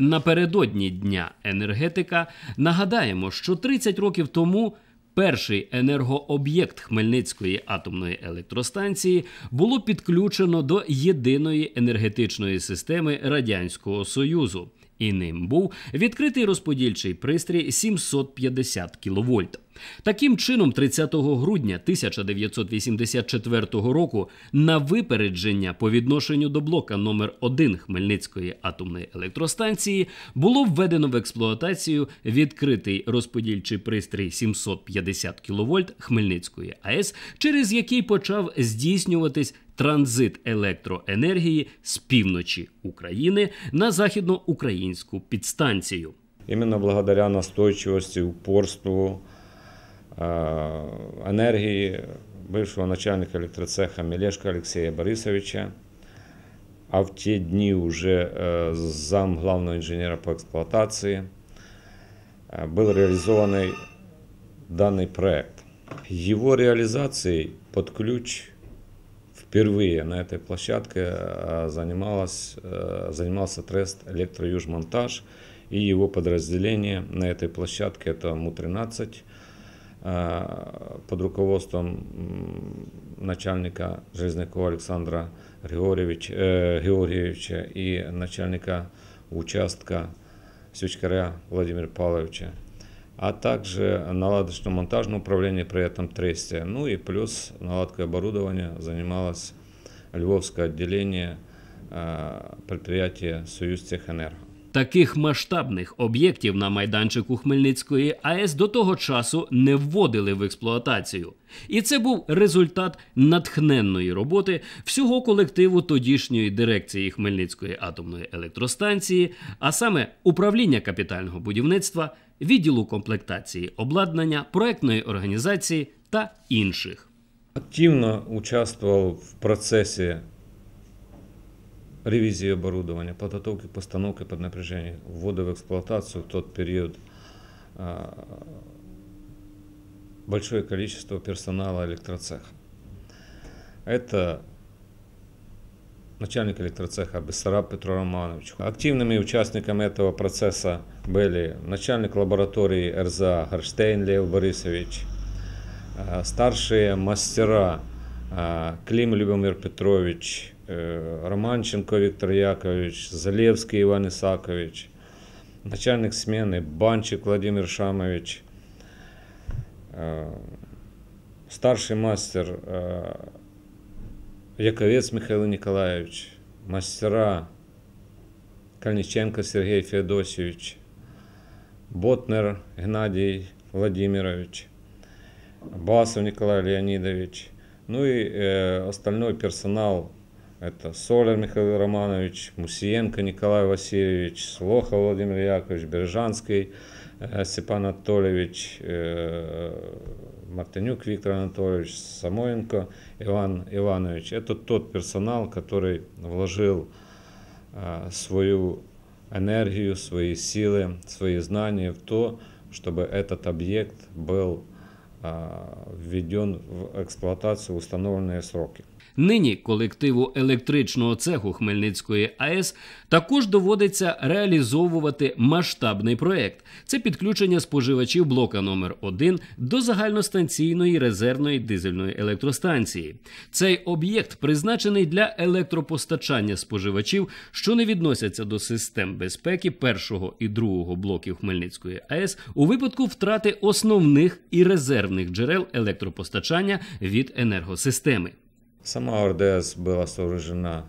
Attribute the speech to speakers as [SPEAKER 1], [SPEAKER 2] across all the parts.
[SPEAKER 1] Напередодні дня енергетика нагадаємо, що 30 років тому перший енергооб'єкт Хмельницької атомної електростанції було підключено до єдиної енергетичної системи Радянського Союзу. І ним був відкритий розподільчий пристрій 750 кВт. Таким чином, 30 грудня 1984 року на випередження по відношенню до блока номер 1 Хмельницької атомної електростанції було введено в експлуатацію відкритий розподільчий пристрій 750 кВт Хмельницької АЕС, через який почав здійснюватись транзит електроенергії з півночі України на західноукраїнську підстанцію.
[SPEAKER 2] Именно благодаря настойчивости, упорству, э, энергии бывшего начальника электроцеха Мелешка Алексея Борисовича, а в те дни уже э, зам главного инженера по эксплуатации, э, был реализованный данный проект. Его реализацией под ключ впервые на этой площадке э, занималась, э, занимался Трест Электроюжмонтаж и его подразделение на этой площадке, это МУ-13, э, под руководством м, начальника Железнякова Александра Григорьевич, э, Георгиевича и начальника участка Свечкаря Владимира Павловича А также наладочно-монтажное управление при этом тресте. Ну и плюс наладкой оборудования занималось Львовское отделение э, предприятия «Союз Техэнерго».
[SPEAKER 1] Таких масштабних об'єктів на майданчику Хмельницької АЕС до того часу не вводили в експлуатацію. І це був результат натхненної роботи всього колективу тодішньої дирекції Хмельницької атомної електростанції, а саме управління капітального будівництва, відділу комплектації обладнання, проектної організації та інших.
[SPEAKER 2] Активно участвовал в процессе ревизии оборудования, подготовки постановки под напряжение, ввода в эксплуатацию в тот период а, большое количество персонала электроцеха. Это начальник электроцеха Бессараб Петро Романович. Активными участниками этого процесса были начальник лаборатории РЗА Горштейн Лев Борисович, э, старшие мастера э, Клим Любомир Петрович, Романченко Виктор Яковлевич, Залевский Иван Исакович, начальник смены Банчик Владимир Шамович, старший мастер Яковец Михаил Николаевич, мастера Кальниченко Сергей Феодосевич, Ботнер Геннадий Владимирович, Басов Николай Леонидович, ну и э, остальной персонал, это Солер Михаил Романович, Мусиенко Николай Васильевич, Слохов Владимир Яковлевич, Бережанский э, Степан Анатольевич, э, Мартынюк Виктор Анатольевич, Самоенко Иван Иванович. Это тот персонал, который вложил э, свою энергию, свои силы, свои знания в то, чтобы этот объект был введен в эксплуатацию в установленные сроки.
[SPEAKER 1] Нині колективу електричного цеху Хмельницької АЕС також доводиться реалізовувати масштабний проект. Це підключення споживачів блока номер 1 до загальностанційної резервної дизельної електростанції. Цей об'єкт призначений для електропостачання споживачів, що не відносяться до систем безпеки першого і другого блоків Хмельницької АЕС у випадку втрати основних і резервних джерел електропостачання від енергосистеми.
[SPEAKER 2] Сама ОРДС была сооружена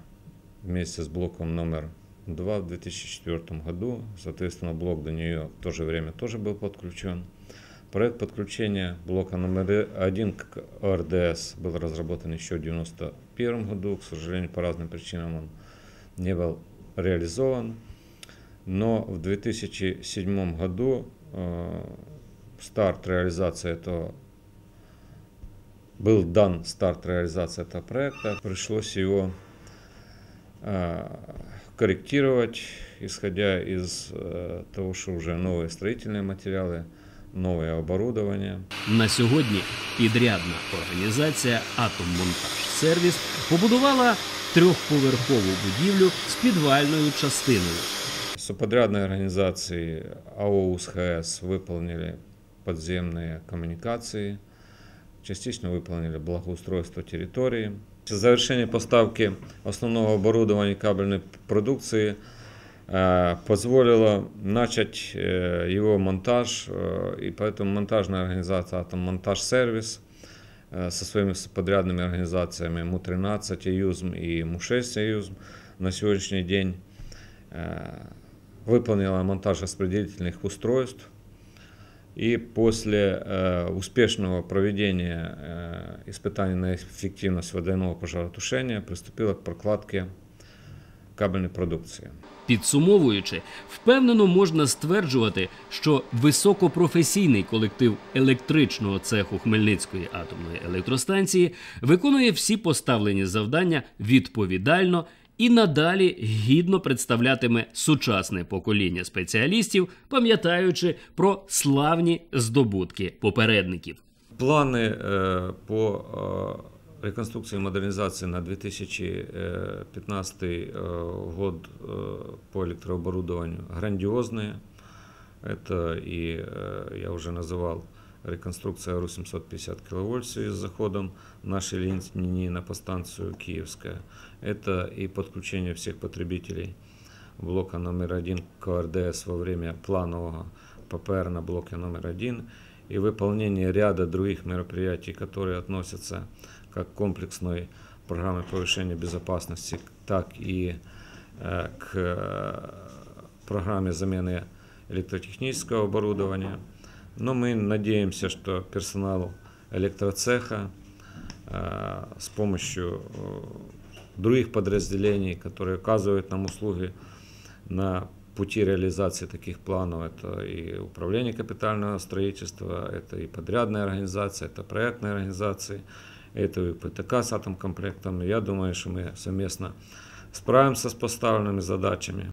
[SPEAKER 2] вместе с блоком номер 2 в 2004 году. Соответственно, блок до нее в то же время тоже был подключен. Проект подключения блока номер 1 к ОРДС был разработан еще в 1991 году. К сожалению, по разным причинам он не был реализован. Но в 2007 году э, старт реализации этого был дан старт реализации этого проекта, пришлось его э, корректировать, исходя из э, того, что уже новые строительные материалы, новое оборудование.
[SPEAKER 1] На сьогодні підрядна організація Атоммонтаж Сервіс побудувала трьохповерхову будівлю з підвальною частиною.
[SPEAKER 2] Субподрядные организации АО УСХС выполнили подземные коммуникации, частично выполнили благоустройство территории. Завершение поставки основного оборудования кабельной продукции э, позволило начать э, его монтаж, э, и поэтому монтажная организация «Атоммонтаж Сервис» э, со своими подрядными организациями МУ-13 «Юзм» и МУ-6 «Юзм» на сегодняшний день э, выполнила монтаж распределительных устройств, и после э, успешного проведения э, испытаний на эффективность водяного пожаротушения приступила к прокладке кабельної продукції.
[SPEAKER 1] Підсумовуючи, впевнено можна стверджувати, що високопрофесійний колектив електричного цеху Хмельницької атомної електростанції виконує всі поставлені завдання відповідально і надалі гідно представлятиме сучасне покоління спеціалістів, пам'ятаючи про славні здобутки попередників.
[SPEAKER 2] Планы э, по э, реконструкции и модернизации на 2015 э, год э, по электрооборудованию грандиозные. Это и э, я уже называл Реконструкция РУ 750 кВт с заходом нашей линии на подстанцию Киевская. Это и подключение всех потребителей блока номер один к РДС во время планового ППР на блоке номер один и выполнение ряда других мероприятий, которые относятся как к комплексной программе повышения безопасности, так и э, к э, программе замены электротехнического оборудования. Но мы надеемся, что персоналу электроцеха э, с помощью э, других подразделений, которые оказывают нам услуги на пути реализации таких планов. Это и управление капитального строительства, это и подрядная организация, это проектные организации, это и ПТК с атомкомплектом. Я думаю, что мы совместно справимся с поставленными задачами.